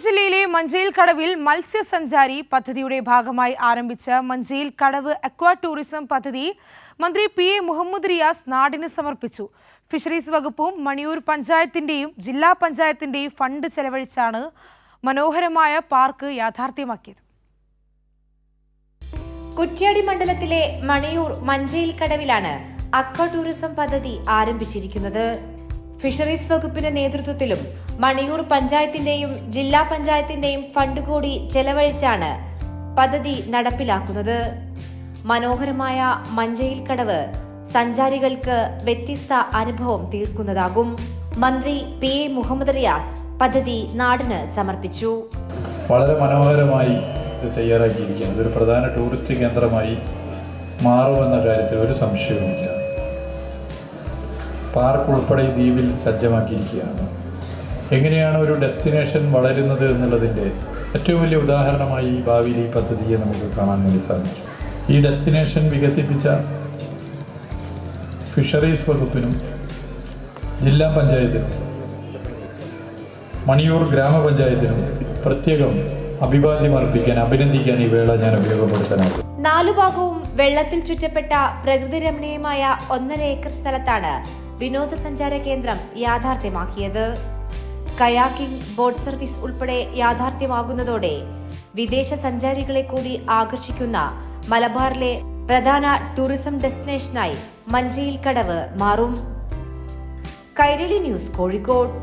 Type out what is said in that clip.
ജില്ലയിലെ മഞ്ചേൽ കടവിൽ മത്സ്യസഞ്ചാരി പദ്ധതിയുടെ ഭാഗമായി ആരംഭിച്ച മഞ്ചേൽ കടവ് അക്വാ ടൂറിസം പദ്ധതി മന്ത്രി പി എ മുഹമ്മദ് റിയാസ് നാടിന് സമർപ്പിച്ചു. ഫിഷറീസ് വകുപ്പും മണിയൂർ പഞ്ചായത്തിന്റെയും ജില്ലാ പഞ്ചായത്തിന്റെയും ഫണ്ട് ചെലവഴിച്ചാണ് മനോഹരമായ പാർക്ക് യാഥാർത്ഥ്യമാക്കിയത്. കുറ്റ്യാടി മണ്ഡലത്തിലെ മണിയൂർ മഞ്ചേൽ കടവിലാണ് അക്വാ ടൂറിസം പദ്ധതി ആരംഭിച്ചിരിക്കുന്നത്. ഫിഷറീസ് വകുപ്പിന്റെ നേതൃത്വത്തിലും മണിയൂർ പഞ്ചായത്തിന്റെയും ജില്ലാ പഞ്ചായത്തിന്റെയും ഫണ്ട് കൂടി ചെലവഴിച്ചാണ് പദ്ധതി നടപ്പിലാക്കുന്നത്. മനോഹരമായ മഞ്ചയിൽ കടവ് സഞ്ചാരികൾക്ക് വ്യത്യസ്ത അനുഭവം തീർക്കുന്നതാകും. മന്ത്രി പി എ മുഹമ്മദ് റിയാസ് പദ്ധതി നാടിന് സമർപ്പിച്ചു. വളരെ മനോഹരമായി ഇത് ഇതൊരു പ്രധാന ടൂറിസ്റ്റ് കേന്ദ്രമായി മാറുമെന്ന കാര്യത്തിൽ ഒരു സംശയവുമില്ല. പാർക്ക് ഉൾപ്പെടെ ദ്വീപിൽ സജ്ജമാക്കിയിരിക്കുകയാണ്. എങ്ങനെയാണ് ഒരു ഡെസ്റ്റിനേഷൻ വളരുന്നത് എന്നുള്ളതിന്റെ ഏറ്റവും വലിയ ഉദാഹരണമായി ഈ ഭാവിയിൽ ഈ പദ്ധതിയെ നമുക്ക് കാണാൻ വേണ്ടി സാധിച്ചു. ഈ ഡെസ്റ്റിനേഷൻ വികസിപ്പിച്ച ഫിഷറീസ് വകുപ്പിനും ജില്ലാ പഞ്ചായത്തിനും മണിയൂർ ഗ്രാമപഞ്ചായത്തിനും പ്രത്യേകം അഭിവാദ്യം അർപ്പിക്കാൻ അഭിനന്ദിക്കാൻ ഈ വേള ഞാൻ ഉപയോഗപ്പെടുത്താനാകും നാലു ഭാഗവും വെള്ളത്തിൽ ചുറ്റപ്പെട്ട പ്രകൃതി രമണീയമായ ഒന്നര ഏക്കർ സ്ഥലത്താണ് വിനോദസഞ്ചാര കേന്ദ്രം യാഥാർത്ഥ്യമാക്കിയത്. കയാക്കിംഗ് ബോട്ട് സർവീസ് ഉൾപ്പെടെ യാഥാർത്ഥ്യമാകുന്നതോടെ വിദേശ സഞ്ചാരികളെ കൂടി ആകർഷിക്കുന്ന മലബാറിലെ പ്രധാന ടൂറിസം ഡെസ്റ്റിനേഷനായി മഞ്ചയിൽ കടവ് മാറും. കൈരളി ന്യൂസ് കോഴിക്കോട്.